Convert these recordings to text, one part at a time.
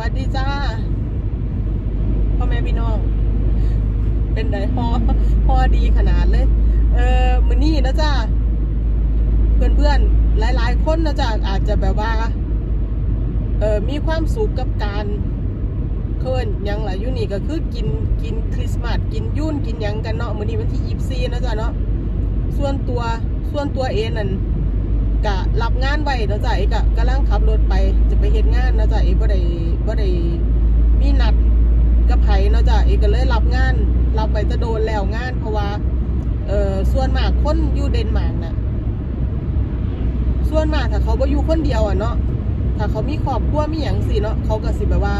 วัสดีจ้าพ่อแม่พี่น้อง เป็นไดพ่อพ่อดีขนาดเลย เออมือนี่นะจ้าเพื่อนเพื่อนหลาย ๆ คนนะจ้าอาจจะแบบว่า เออมีความสุขกับการเคลื่อนยังหลายยูนี่ก็คือกินกินคริสต์มาสกินยุ่นกินยังกันเนาะมือนี้วันที่ยี่สิบสี่นะจ๊ะเนาะส่วนตัวส่วนตัวเองนั่น กะรับงานไว้นะจ๊ะเอกะกำลังขับรถไปจะไปเฮ็ดงานนะจ๊ะเอกบ่ได้บ่ได้มีนัดกับไผนะจ๊ะเอกก็เลยรับงานรับไปจะโดนแล้วงาน เพราะว่าเออส่วนมากคนอยู่เดนมาร์กน่ะส่วนมากถ้าเขาบ่อยู่คนเดียวอะเนาะถ้าเขามีครอบครัวมีอย่างสิเนาะเขาก็สิแบบว่า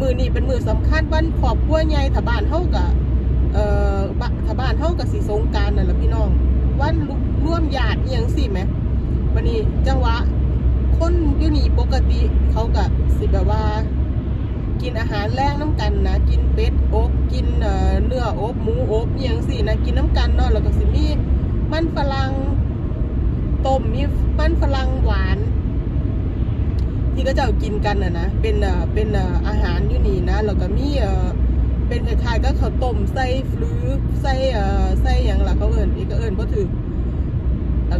มือนี่เป็นมือสำคัญวันครอบครัวใหญ่ถ้าบ้านเฮากับเอ่อถ้าบ้านเฮากับสิสงการนั่นแหละพี่น้องวันร่ว มญาติอหย่างสิไหมวันนี้จังหวะคนอยู่นี่ปกติเขาก็สิแบบว่า กินอาหารแรงน้ำกันนะกินเป็ดอบกินเนื้ออบหมูอบอหย่างสินะกินน้ำกันเนาะแล้วก็สิมีมันฝรั่งต้มมีมันฝรั่งหวาน ที่ก็จะกินกันนะนะเป็นเป็นอาหารอยู่นี่นะแล้วก็มีเป็นคล้ายๆก็ข้าวต้มใส่ฟลือใส่ใส่อย่างละเขาเอิญอีกก็เอิญเพราะถือ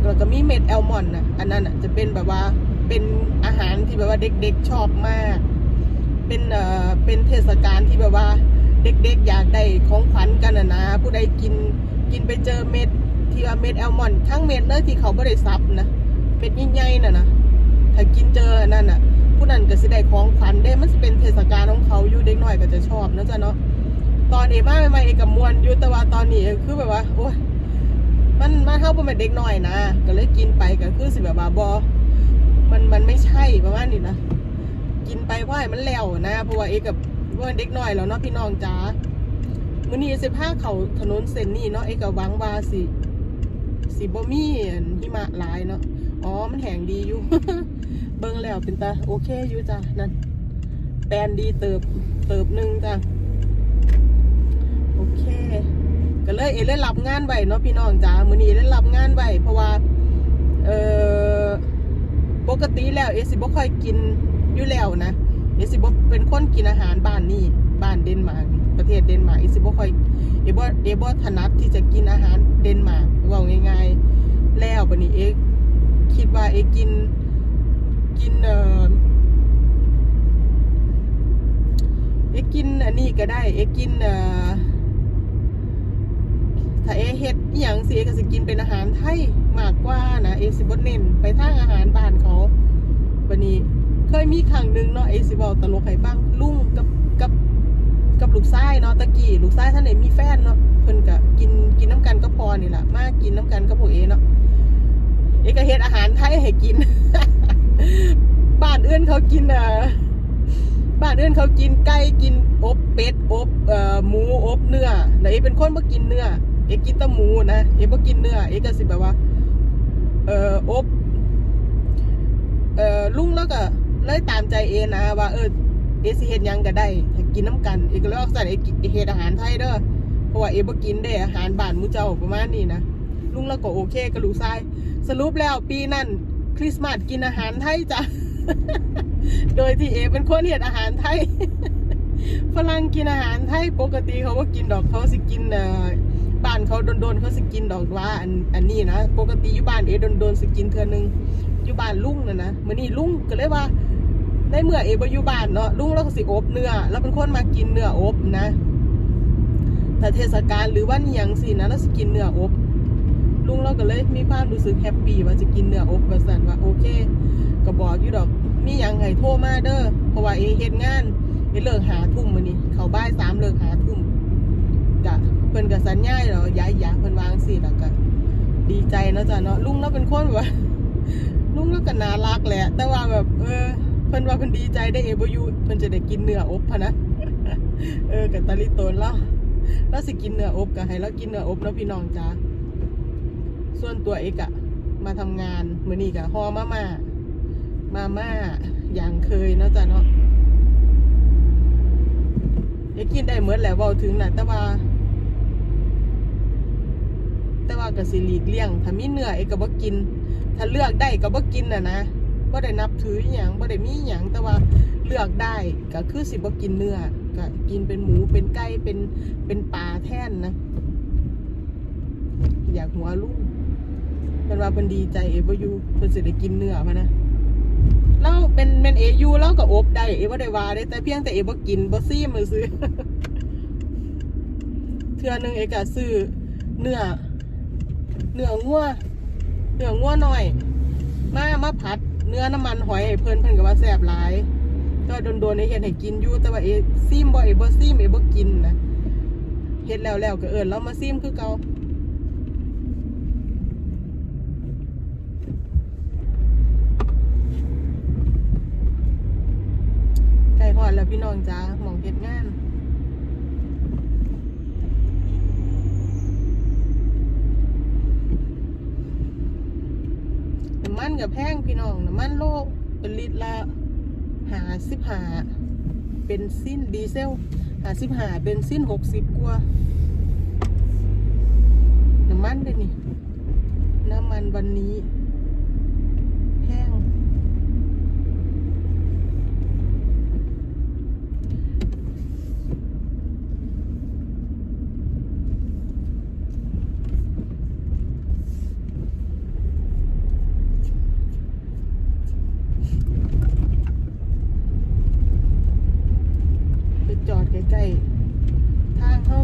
แล้วก็มีเม็ดแอลมอนด์นะอันนั้นอะจะเป็นแบบว่าเป็นอาหารที่แบบว่าเด็กๆชอบมาก เป็นเอ่อเป็นเทศกาลที่แบบว่าเด็กๆอยากได้ของขวัญกันนะนะผู้ใดกินกินไปเจอเม็ดที่ว่าเม็ดแอลมอนด์ทั้งเม็ดเลยที่เขาไม่ได้ซับนะเม็ดใหญ่ๆน่ะนะถ้ากินเจออันนั่นอะ ผู้นั้นก็สิได้ของขวัญได้มันสิเป็นเทศกาลของเขาอยู่เด็กหน้อยก็จะชอบนะจ๊ะเนาะตอนเอมาใหม่ๆเอกับมวนอยู่แต่ว่าตอนนี้คือแบบว่าโอ้ย มันมาเท่าเป็นเด็กน้อยนะก็เลยกินไปก็คือสิแบบว่าบอมันมันไม่ใช่ประมาณนี้นะกินไปเพาะให้มันแล้วนะเพราะว่าเอกับว่าเด็กน้อยแล้วเนาะพี่น้องจ๋ามื้อนี้สิพาเขาถนนเส้นนี้เนาะเอกับวังว่าสิสิบ่มีหิมะหลายเนาะอ๋อมันแห้งดีอยู่ เบิ่งแล้วเป็นตาโอเคอยู่จ้ะนั่นแปลนดีเติบเติบหนึ่งจ้ะ โอเค ก็ เลยเอเล่นรับงานไว้เนาะพี่น้องจ้ามื้อนี้เล่นรับงานไว้เพราะว่าเออปกติแล้วเอสิบ่ค่อยกินอยู่แล้วนะเอสิบ่เป็นคนกินอาหารบ้านนี่บ้านเดนมาร์กประเทศเดนมาร์กเอสิบ่ค่อยเอบ่เอบ่ถนัดที่จะกินอาหารเดนมาร์กว่าง่ายๆแล้วบัดนี้เอคิดว่าเอกินกินเอ่อเอกินอันนี้ก็ได้เอกินเอ่อ ถ้าเอเฮ็ดอหย่างสิเอก็สิกินเป็นอาหารไทยมากกว่านะเอสิบ่เน้นไปทางอาหารบ้านเขาบัดนี้เคยมีครั้งหนึงเนาะเอสิเว้าตลกให้ฟังลุงกับกับกับลูกชายเนาะตะกี้ลูกชายท่านไหนมีแฟนเนาะเพิ่นก็กินกินน้ำกันก็พอนี่แหละมากินน้ำกันกับพวกเอเนาะเอก็เฮ็ดอาหารไทยให้กินบ้านอื่นเขากินเอ่อบ้านอื่นเขากินไก่กินอบเป็ดอบเอ่อหมูอบเนื้อแล้วเอเป็นคนบ่กินเนื้อ เอกินต่หมูนะเอบ่กินเนื้อเอกก็สิแบบว่า เอ่ออบเอ่อลุงแล้วก็เลยตามใจเอนะว่าเออเอสิเฮ็ดยังก็ได้ถ้ากินน้ำกันเอกก็เลยเอาใส่เอกเฮ็ดอาหารไทยเด้อเพราะว่าเอบ่กินได้อาหารบ้านมูเจ้าประมาณนี้นะลุงแล้วก็โอเคกับลูกชายสรุปแล้วปีนั้นคริสต์มาสกินอาหารไทยจ้ะโดยที่เอเป็นคนเฮ็ดอาหารไทยฝรั่งกินอาหารไทยปกติเขาก็กินดอกเขาสิกินเอ่อานเขาโดนๆเขาสกินดอกว่าอันอันนี้นะปกติอยู่บ้านเอโดนๆสกินเทือนึงอยู่บ้านลุงนะนะมื้อนี้ลุงก็เลยว่าในเมื่อเอบ่อยู่บ้านเนาะลุงเราก็สิอบเนื้อแล้วเป็นคนมากินเนื้ออบนะถ้าเทศกาลหรือว่านี่ยังสินะเราสกินเนื้ออบลุงเราก็เลยมีความรู้สึกแฮปปี้ว่าจะกินเนื้ออบว่าซั่นว่าโอเคก็บอกอยู่ดอกมีหยังให้โทรมาเด้อเพราะว่าเอเฮ็ดงานเอเลิกหาทุ่มมื้อนี้เขาบ่ายสามเลิกหาทุ่ม พิ่นก็สัญญาเหรอย้ายยาเพิ่นวางสิแล้วก็ดีใจเนาะจ้ะเนาะลุงเราเป็นคนแบบว่าลุงเราก็น่ารักแหละ แต่ว่าแบบ เออเพิ่นว่าเพิ่นดีใจได้เอบ่อยู่เพิ่นจะได้กินเนื้ออบพะนะเออกับตาลิโตนแล้วแล้วสิกินเนื้ออบก็ให้เรากินเนื้ออบเนาะพี่น้องจ้าส่วนตัวเอกอะมาทำงานมื้อนี้ก็ห่อมาม่ามาม่าอย่างเคยเนาะจ้ะเนาะเอยกินได้เหมือนแหละเว่าถึงนะแต่ว่า แต่ว่าก็สิหลีกเลี่ยง ถ้ามีเนื้อเอกก็บ่กิน ถ้าเลือกได้ก็บ่กินน่ะนะบ่ได้นับถืออหย่างบ่ได้มีอหย่างแต่ว่าเลือกได้ก็คือสิบ่กินเนื้อก็กินเป็นหมูเป็นไก่เป็นเป็นปลาแท่นนะ อยากหัวลุงเป็นว่าเพิ่นดีใจเอบ่อยูเพิ่นสิได้กินเนื้อมานะเราเป็นเป็นเอยูเราก็อบได้เอบ่ได้วาได้ แต่เพียงแต่เอบ่กินบ่ซี่มือซื้อเทื่อนึงเอก็ซื้อเนื้อ เนื้องัวเนื้องัวหน่อย มามาผัด เนื้อน้ำมันหอยเพิ่นเพิ่นก็ว่าแซ่บหลายก็โดนๆเอเฮ็ดให้กินอยู่แต่ว่าเอซิมบ่เอบ่ซิมเอบ่กินนะเฮ็ดแล้วแล้วก็เอิ้นเรามาซิมคือเกาไก่หอดแล้วพี่น้องจ้าหมองเฮ็ดงาน น้ำมัน กับแพงพี่น้องน้ำมันโลกเป็นลิตรละหาสิบหาเป็นซินดีเซลหาสิบหาเป็นซินหกสิบกว่า น้ำมันเด้นี่ น้ำมันวันนี้ แพง ไปจอดใกล้ๆ ทางเข้า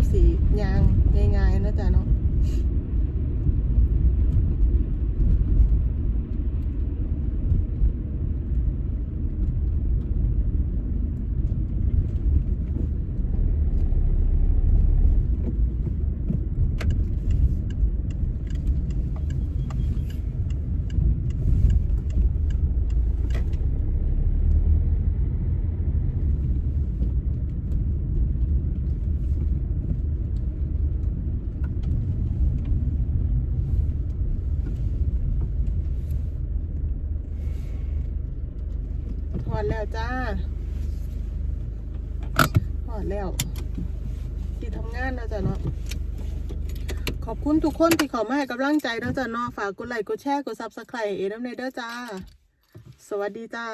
สียางง่ายๆนะจ๊ะเนาะ ถอ ดแล้วจ้าหอดแล้วที่ทำงานนะจ๊ะเนาะขอบคุณทุกคนที่เข้ามาให้กำลังใจนะจ๊ะเนาะฝากกดไลค์กดแชร์กดซับสไครต์เอ็น้ำเนเด้อจ้า สวัสดีจ้า